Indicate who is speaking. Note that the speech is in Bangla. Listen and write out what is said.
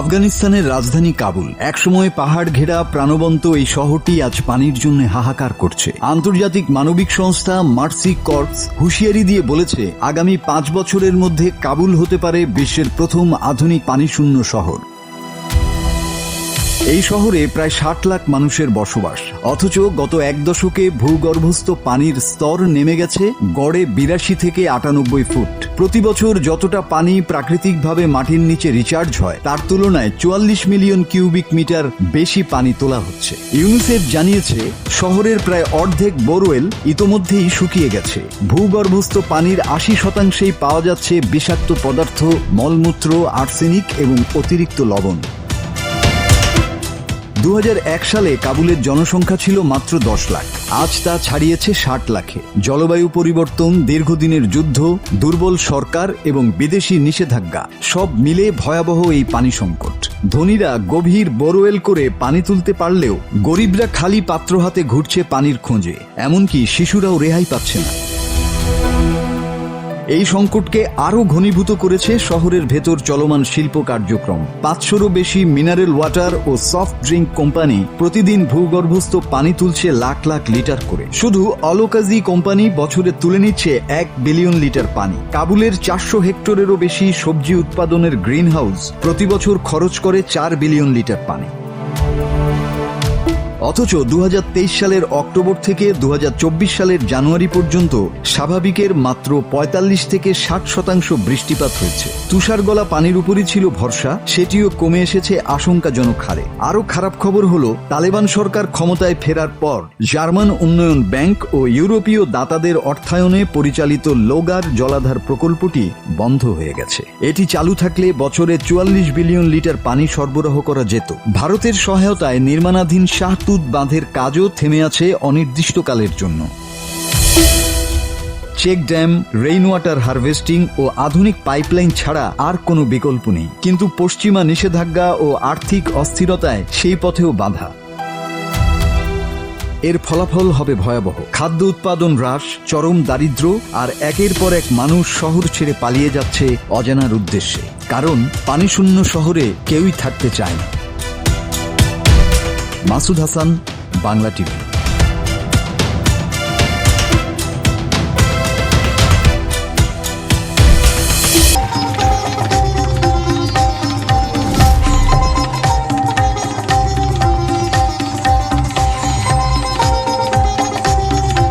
Speaker 1: আফগানিস্তানের রাজধানী কাবুল। একসময় পাহাড় ঘেরা প্রাণবন্ত এই শহরটি আজ পানির জন্য হাহাকার করছে। আন্তর্জাতিক মানবিক সংস্থা মার্সি কর্পস হুঁশিয়ারি দিয়ে বলেছে, আগামী পাঁচ বছরের মধ্যে কাবুল হতে পারে বিশ্বের প্রথম আধুনিক পানিশূন্য শহর। এই শহরে প্রায় ষাট লাখ মানুষের বসবাস। অথচ গত এক দশকে ভূগর্ভস্থ পানির স্তর নেমে গেছে গড়ে বিরাশি থেকে আটানব্বই ফুট। প্রতি বছর যতটা পানি প্রাকৃতিকভাবে মাটির নিচে রিচার্জ হয়, তার তুলনায় চুয়াল্লিশ মিলিয়ন কিউবিক মিটার বেশি পানি তোলা হচ্ছে। ইউনিসেফ জানিয়েছে, শহরের প্রায় অর্ধেক বোরওয়েল ইতোমধ্যেই শুকিয়ে গেছে। ভূগর্ভস্থ পানির আশি শতাংশেই পাওয়া যাচ্ছে বিষাক্ত পদার্থ, মলমূত্র, আর্সেনিক এবং অতিরিক্ত লবণ। দু হাজার এক সালে কাবুলের জনসংখ্যা ছিল মাত্র দশ লাখ। আজ তা ছাড়িয়েছে ষাট লাখে। জলবায়ু পরিবর্তন, দীর্ঘদিনের যুদ্ধ, দুর্বল সরকার এবং বিদেশি নিষেধাজ্ঞা, সব মিলে ভয়াবহ এই পানি সংকট। ধনীরা গভীর বোরওয়েল করে পানি তুলতে পারলেও গরিবরা খালি পাত্র হাতে ঘুরছে পানির খোঁজে, এমনকি শিশুরাও রেহাই পাচ্ছে না। এই সংকটকে আরও ঘনীভূত করেছে শহরের ভেতর চলমান শিল্প কার্যক্রম। পাঁচশোরও বেশি মিনারেল ওয়াটার ও সফট ড্রিঙ্ক কোম্পানি প্রতিদিন ভূগর্ভস্থ পানি তুলছে লাখ লাখ লিটার করে। শুধু অলোকাজি কোম্পানি বছরে তুলে নিচ্ছে এক বিলিয়ন লিটার পানি। কাবুলের চারশো হেক্টরেরও বেশি সবজি উৎপাদনের গ্রিন হাউস প্রতি বছর খরচ করে চার বিলিয়ন লিটার পানি। অথচ দু হাজার তেইশ সালের অক্টোবর থেকে দু হাজার চব্বিশ সালের জানুয়ারি পর্যন্ত স্বাভাবিকের মাত্র ৪৫ থেকে ষাট শতাংশ বৃষ্টিপাত হয়েছে। তুষারগলা পানির উপরই ছিল ভরসা, সেটিও কমে এসেছে আশঙ্কাজনক হারে। আরও খারাপ খবর হল, তালেবান সরকার ক্ষমতায় ফেরার পর জার্মান উন্নয়ন ব্যাংক ও ইউরোপীয় দাতাদের অর্থায়নে পরিচালিত লোগার জলাধার প্রকল্পটি বন্ধ হয়ে গেছে। এটি চালু থাকলে বছরে চুয়াল্লিশ বিলিয়ন লিটার পানি সরবরাহ করা যেত। ভারতের সহায়তায় নির্মাণাধীন শাহতুত বাঁধের কাজও থেমে আছে অনির্দিষ্টকালের জন্য। Check dam rain water harvesting ও আধুনিক পাইপলাইন ছাড়া আর কোনো বিকল্প নেই। কিন্তু পশ্চিমা নিষেধাজ্ঞা ও আর্থিক অস্থিরতায় সেই পথেও বাধা। এর ফলাফল হবে ভয়াবহ। খাদ্য উৎপাদন হ্রাস, চরম দারিদ্র আর একের পর এক মানুষ শহর ছেড়ে পালিয়ে যাচ্ছে অজানার উদ্দেশ্যে। কারণ পানিশূন্য শহরে কেউই থাকতে চায় না। মাসুদ হাসান বাংলা টিভি।